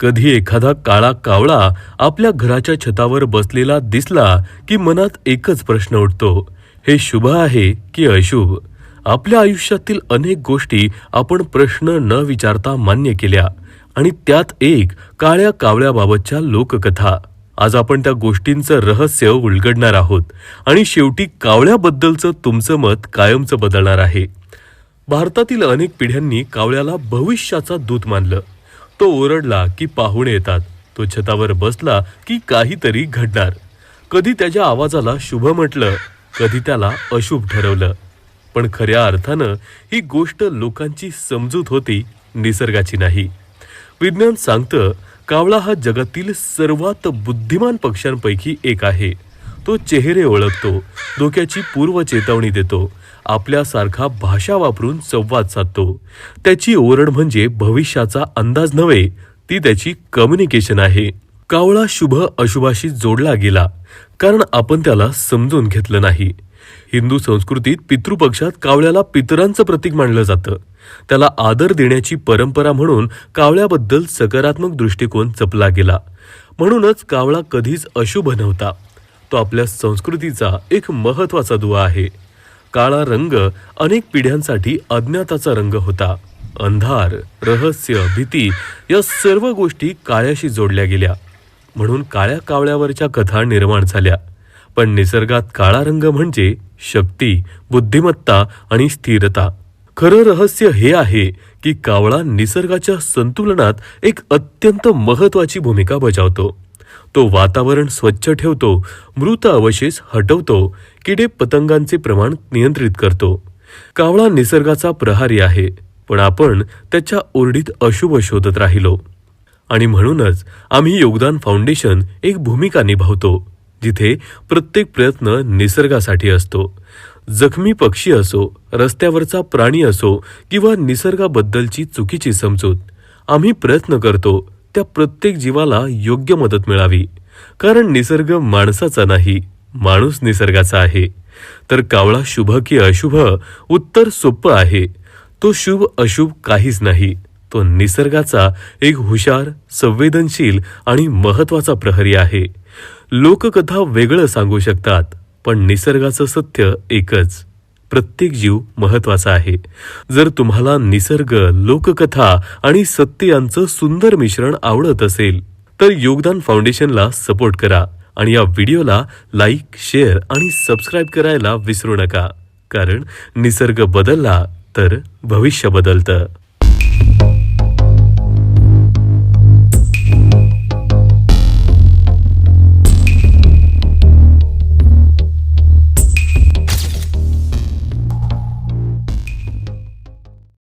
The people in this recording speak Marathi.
कधी एखादा काळा कावळा आपल्या घराच्या छतावर बसलेला दिसला की मनात एकच प्रश्न उठतो. हे शुभ आहे की अशुभ? आपल्या आयुष्यातील अनेक गोष्टी आपण प्रश्न न विचारता मान्य केल्या आणि त्यात एक काळ्या कावळ्याबाबतच्या लोककथा. आज आपण त्या गोष्टींचं रहस्य उलगडणार आहोत आणि शेवटी कावळ्याबद्दलचं तुमचं मत कायमचं बदलणार आहे. भारतातील अनेक पिढ्यांनी कावळ्याला भविष्याचा दूत मानलं. तो ओरडला की पाहुणे येतात. तो छतावर बसला की काहीतरी घडणार. कधी त्याच्या आवाजाला शुभ म्हटलं कधी त्याला अशुभ ठरवलं. पण खऱ्या अर्थानं ही गोष्ट लोकांची समजूत होती निसर्गाची नाही. विज्ञान सांगतं कावळा हा जगातील सर्वात बुद्धिमान पक्ष्यांपैकी एक आहे. तो चेहरे ओळखतो धोक्याची पूर्व चेतावणी देतो आपल्यासारखा भाषा वापरून संवाद साधतो. त्याची ओरड म्हणजे भविष्याचा अंदाज नव्हे ती त्याची कम्युनिकेशन आहे. कावळा शुभ अशुभाशी जोडला गेला कारण आपण त्याला समजून घेतलं नाही. हिंदू संस्कृतीत पितृपक्षात कावळ्याला पितरांचं प्रतीक मानलं जातं. त्याला आदर देण्याची परंपरा म्हणून कावळ्याबद्दल सकारात्मक दृष्टिकोन जपला गेला. म्हणूनच कावळा कधीच अशुभ नव्हता. तो आपल्या संस्कृतीचा एक महत्त्वाचा दुवा आहे. काळा रंग अनेक पिढ्यांसाठी अज्ञाताचा रंग होता. अंधार रहस्य भीती या सर्व गोष्टी काळ्याशी जोडल्या गेल्या. म्हणून काळ्या कावळ्यावरच्या कथा निर्माण झाल्या. पण निसर्गात काळा रंग म्हणजे शक्ती बुद्धिमत्ता आणि स्थिरता. खरं रहस्य हे आहे की कावळा निसर्गाच्या संतुलनात एक अत्यंत महत्वाची भूमिका बजावतो. तो वातावरण स्वच्छ ठेवतो मृत अवशेष हटवतो किडे पतंगांचे प्रमाण नियंत्रित करतो. कावळा निसर्गाचा प्रहारी आहे पण आपण त्याच्या ओरडीत अशुभ शोधत राहिलो. आणि म्हणूनच आम्ही योगदान फाउंडेशन एक भूमिका निभावतो जिथे प्रत्येक प्रयत्न निसर्गासाठी असतो. जखमी पक्षी असो रस्त्यावरचा प्राणी असो किंवा निसर्गाबद्दलची चुकीची समजूत आम्ही प्रयत्न करतो त्या प्रत्येक जीवाला योग्य मदत मिळावी कारण निसर्ग माणसाचा नाही. माणूस निसर्गाचा आहे. तर कावळा शुभ की अशुभ उत्तर सोपं आहे. तो शुभ अशुभ काहीच नाही. तो निसर्गाचा एक हुशार संवेदनशील आणि महत्त्वाचा प्रहरी आहे. लोककथा वेगळं सांगू शकतात पण निसर्गाचं सत्य एकच. प्रत्येक जीव महत्त्वाचा आहे. जर तुम्हाला निसर्ग लोककथा आणि सत्य यांचं सुंदर मिश्रण आवडत असेल तर योगदान फाउंडेशनला सपोर्ट करा. आणि या व्हिडिओला लाईक शेअर आणि सबस्क्राईब करायला विसरू नका. कारण निसर्ग बदलला तर भविष्य बदलतं.